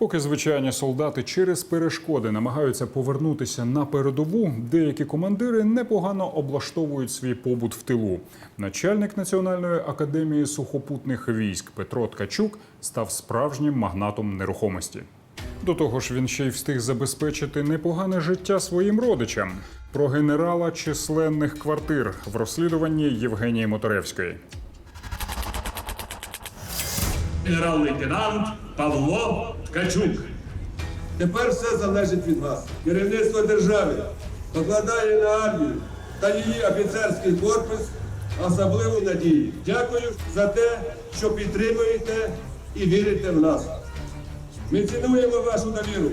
Поки звичайні солдати через перешкоди намагаються повернутися на передову, деякі командири непогано облаштовують свій побут в тилу. Начальник Національної академії сухопутних військ Петро Ткачук став справжнім магнатом нерухомості. До того ж, він ще й встиг забезпечити непогане життя своїм родичам. Про генерала численних квартир в розслідуванні Євгенії Моторевської. генерал-лейтенант Павло Ткачук. Тепер все залежить від вас. Керівництво держави покладає на армію та її офіцерський корпус особливу надію. Дякую за те, що підтримуєте і вірите в нас. Ми цінуємо вашу довіру.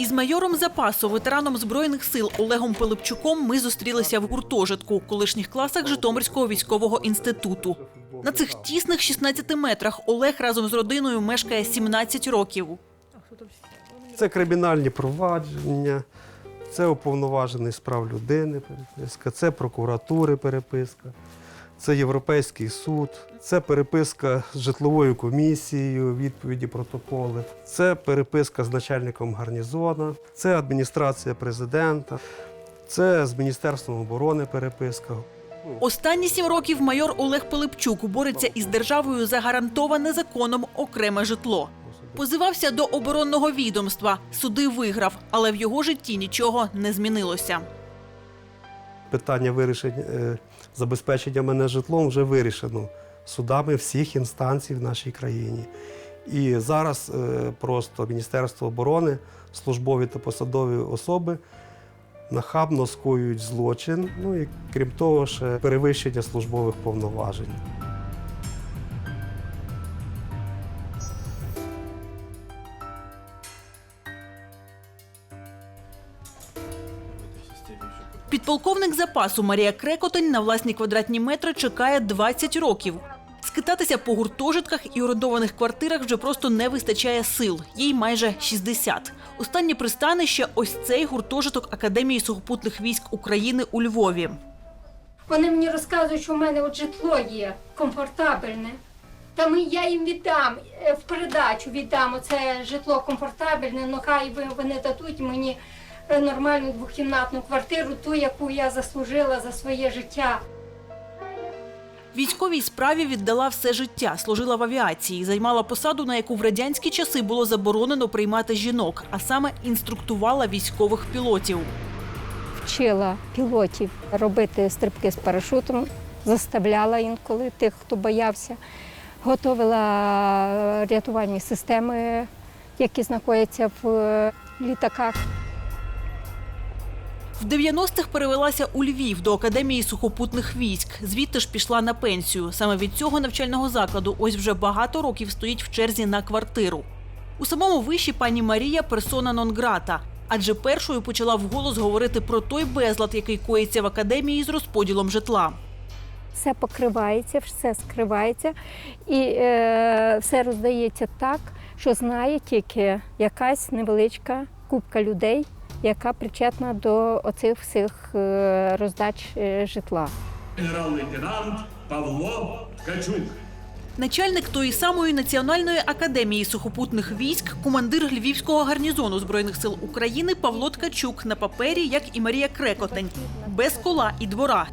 Із майором запасу, ветераном збройних сил Олегом Пилипчуком ми зустрілися в гуртожитку у колишніх класах Житомирського військового інституту. На цих тісних 16 метрах Олег разом з родиною мешкає 17 років. Це кримінальні провадження, це уповноважений з прав людини переписка, це прокуратури переписка, це Європейський суд, це переписка з житловою комісією, відповіді, протоколи, це переписка з начальником гарнізона, це адміністрація президента, це з Міністерством оборони переписка. Останні сім років майор Олег Пилипчук бореться із державою за гарантоване законом окреме житло. Позивався до оборонного відомства, суди виграв, але в його житті нічого не змінилося. Питання вирішення е, забезпечення мене житлом вже вирішено судами всіх інстанцій в нашій країні. І зараз е, просто Міністерство оборони, службові та посадові особи нахабно скоюють злочин, ну і крім того, ще перевищення службових повноважень. Запасу Марія Крекотень на власні квадратні метри чекає 20 років. Скитатися по гуртожитках і орендованих квартирах вже просто не вистачає сил. Їй майже 60. Останнє пристанище – ось цей гуртожиток Академії сухопутних військ України у Львові. Вони мені розказують, що в мене от житло є комфортабельне. Та ми, я їм віддам е, в передачу віддам оце житло комфортабельне, ну хай вони дадуть мені нормальну двохкімнатну квартиру, ту, яку я заслужила за своє життя. Військовій справі віддала все життя, служила в авіації, займала посаду, на яку в радянські часи було заборонено приймати жінок, а саме інструктувала військових пілотів. Вчила пілотів робити стрибки з парашутом, заставляла інколи тих, хто боявся, готувала рятувальні системи, які знаходяться в літаках. В 90-х перевелася у Львів до Академії сухопутних військ. Звідти ж пішла на пенсію. Саме від цього навчального закладу ось вже багато років стоїть в черзі на квартиру. У самому виші пані Марія персона нон-грата, адже першою почала вголос говорити про той безлад, який коїться в академії з розподілом житла. Все покривається, все скривається і е, все роздається так, що знає тільки якась невеличка купка людей, яка причетна до оцих всіх е, роздач е, житла. Генерал-лейтенант Павло Ткачук. Начальник тої самої Національної академії сухопутних військ, командир Львівського гарнізону Збройних сил України Павло Ткачук на папері, як і Марія Крекотень, без кола і двора.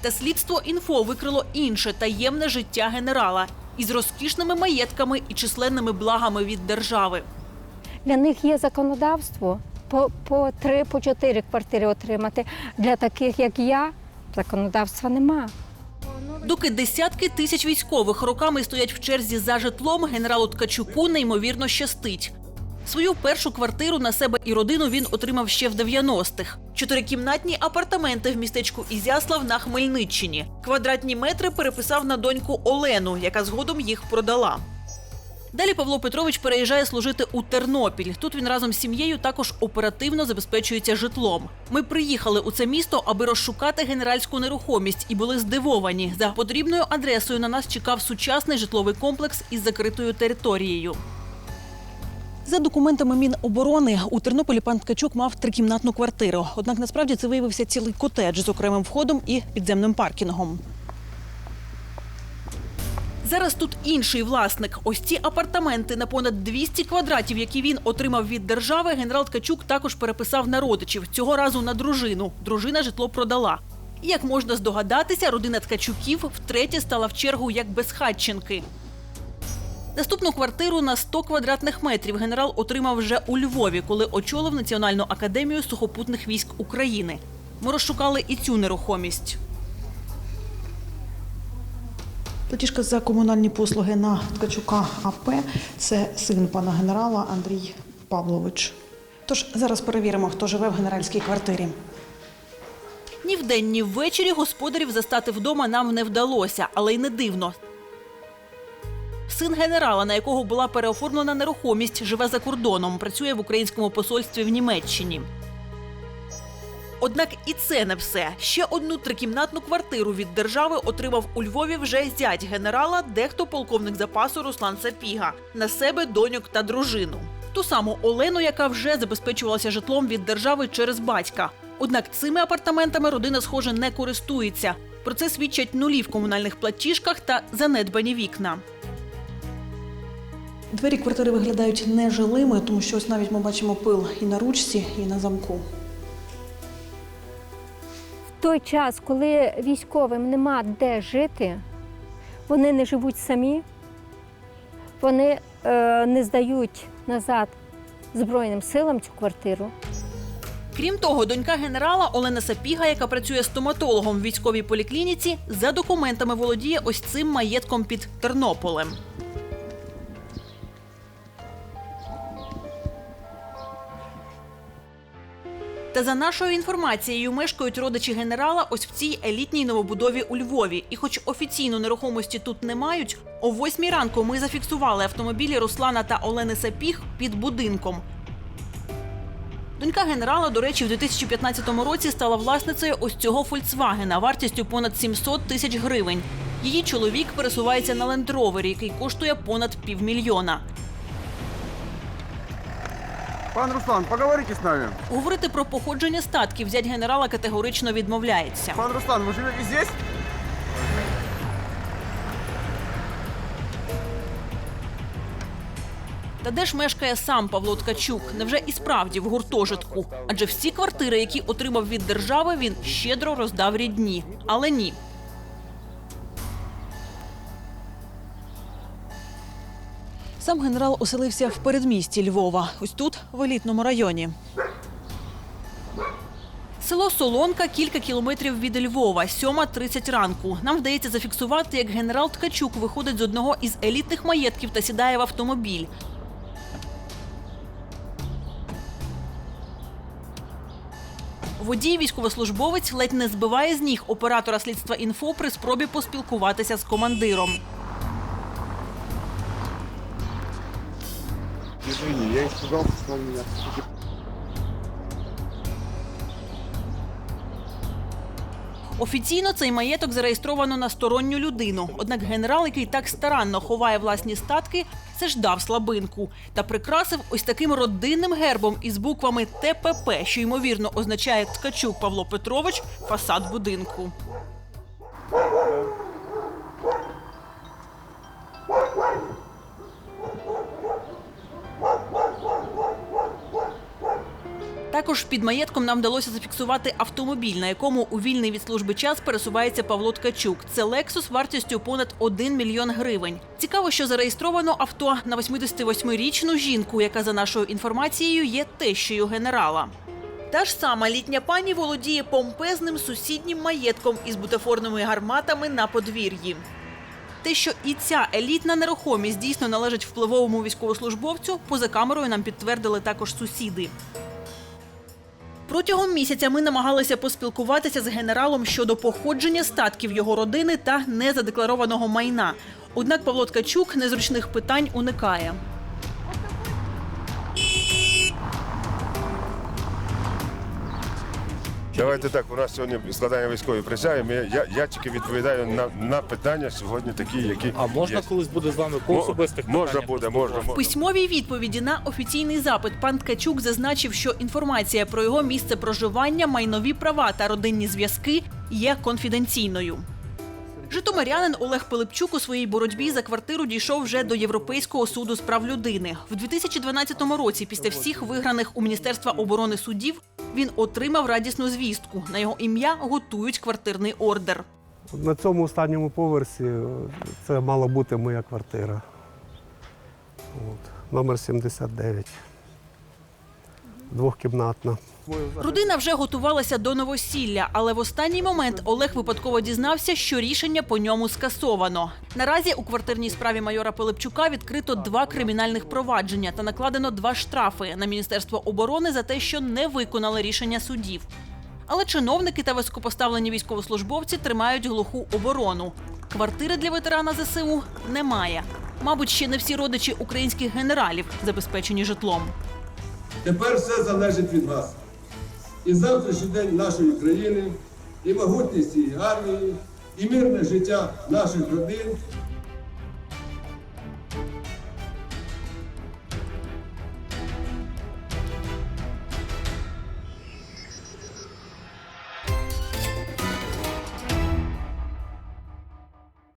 Та слідство інфо викрило інше таємне життя генерала із розкішними маєтками і численними благами від держави. Для них є законодавство по, по три, по чотири квартири отримати. Для таких, як я, законодавства нема. Доки десятки тисяч військових роками стоять в черзі за житлом, генералу Ткачуку неймовірно щастить. Свою першу квартиру на себе і родину він отримав ще в 90-х. Чотирикімнатні апартаменти в містечку Ізяслав на Хмельниччині. Квадратні метри переписав на доньку Олену, яка згодом їх продала. Далі Павло Петрович переїжджає служити у Тернопіль. Тут він разом з сім'єю також оперативно забезпечується житлом. Ми приїхали у це місто, аби розшукати генеральську нерухомість, і були здивовані. За потрібною адресою на нас чекав сучасний житловий комплекс із закритою територією. За документами Міноборони у Тернополі пан Ткачук мав трикімнатну квартиру. Однак насправді це виявився цілий котедж з окремим входом і підземним паркінгом. Зараз тут інший власник. Ось ці апартаменти на понад 200 квадратів, які він отримав від держави. Генерал Ткачук також переписав на родичів. Цього разу на дружину. Дружина житло продала. Як можна здогадатися, родина Ткачуків втретє стала в чергу як безхатченки. Наступну квартиру на 100 квадратних метрів генерал отримав вже у Львові, коли очолив Національну академію сухопутних військ України. Ми розшукали і цю нерухомість. Платіжка за комунальні послуги на Ткачука АП це син пана генерала Андрій Павлович. Тож зараз перевіримо, хто живе в генеральській квартирі. Ні вдень, ні ввечері господарів застати вдома нам не вдалося, але й не дивно. Син генерала, на якого була переоформлена нерухомість, живе за кордоном, працює в українському посольстві в Німеччині. Однак і це не все. Ще одну трикімнатну квартиру від держави отримав у Львові вже зять генерала, дехто полковник запасу Руслан Сапіга, на себе доньок та дружину. Ту саму Олену, яка вже забезпечувалася житлом від держави через батька. Однак цими апартаментами родина, схоже, не користується. Про це свідчать нулі в комунальних платіжках та занедбані вікна. Двері квартири виглядають нежилими, тому що ось навіть ми бачимо пил і на ручці, і на замку. В той час, коли військовим нема де жити, вони не живуть самі, вони е, не здають назад Збройним силам цю квартиру. Крім того, донька генерала Олена Сапіга, яка працює стоматологом в військовій поліклініці, за документами володіє ось цим маєтком під Тернополем. Та за нашою інформацією, мешкають родичі генерала ось в цій елітній новобудові у Львові. І хоч офіційно нерухомості тут не мають, о восьмій ранку ми зафіксували автомобілі Руслана та Олени Сапіг під будинком. Донька генерала, до речі, в 2015 році стала власницею ось цього Фольксвагена вартістю понад 700 тисяч гривень. Її чоловік пересувається на лендровері, який коштує понад півмільйона. Пан Руслан, поговорите с нами. Говорити про походження статків зять генерала категорично відмовляється. Пан Руслан, вы живете здесь? Та де ж мешкає сам Павло Ткачук? Невже і справді в гуртожитку? Адже всі квартири, які отримав від держави, він щедро роздав рідні. Але ні. Сам генерал оселився в передмісті Львова, ось тут, в елітному районі. Село Солонка кілька кілометрів від Львова, 7.30 ранку. Нам вдається зафіксувати, як генерал Ткачук виходить з одного із елітних маєтків та сідає в автомобіль. Водій військовослужбовець ледь не збиває з ніг оператора слідства інфо при спробі поспілкуватися з командиром. Извини, я испугался, что он меня... Офіційно цей маєток зареєстровано на сторонню людину. Однак генерал, який так старанно ховає власні статки, все ж дав слабинку та прикрасив ось таким родинним гербом із буквами ТПП, що ймовірно означає Ткачук Павло Петрович, фасад будинку. Також під маєтком нам вдалося зафіксувати автомобіль, на якому у вільний від служби час пересувається Павло Ткачук. Це Лексус вартістю понад 1 мільйон гривень. Цікаво, що зареєстровано авто на 88-річну жінку, яка за нашою інформацією є тещею генерала. Та ж сама літня пані володіє помпезним сусіднім маєтком із бутафорними гарматами на подвір'ї. Те, що і ця елітна нерухомість дійсно належить впливовому військовослужбовцю, поза камерою нам підтвердили також сусіди. Протягом місяця ми намагалися поспілкуватися з генералом щодо походження статків його родини та незадекларованого майна. Однак Павло Ткачук незручних питань уникає. Давайте так, у нас сьогодні складання військової присяги. Ми, я, я тільки відповідаю на, на питання сьогодні такі, які А можна є. колись буде з вами по особистих питаннях? Можна буде, можна. В можна. письмовій відповіді на офіційний запит пан Ткачук зазначив, що інформація про його місце проживання, майнові права та родинні зв'язки є конфіденційною. Житомирянин Олег Пилипчук у своїй боротьбі за квартиру дійшов вже до Європейського суду з прав людини. В 2012 році, після всіх виграних у Міністерства оборони судів, він отримав радісну звістку. На його ім'я готують квартирний ордер. На цьому останньому поверсі е, це мала бути моя квартира. От. Номер 79. Двохкімнатна. Родина вже готувалася до новосілля, але в останній момент Олег випадково дізнався, що рішення по ньому скасовано. Наразі у квартирній справі майора Пилипчука відкрито два кримінальних провадження та накладено два штрафи на Міністерство оборони за те, що не виконали рішення судів. Але чиновники та високопоставлені військовослужбовці тримають глуху оборону. Квартири для ветерана ЗСУ немає. Мабуть, ще не всі родичі українських генералів забезпечені житлом. Тепер все залежить від вас. І завтрашній день нашої країни, і могутність цієї армії, і мирне життя наших родин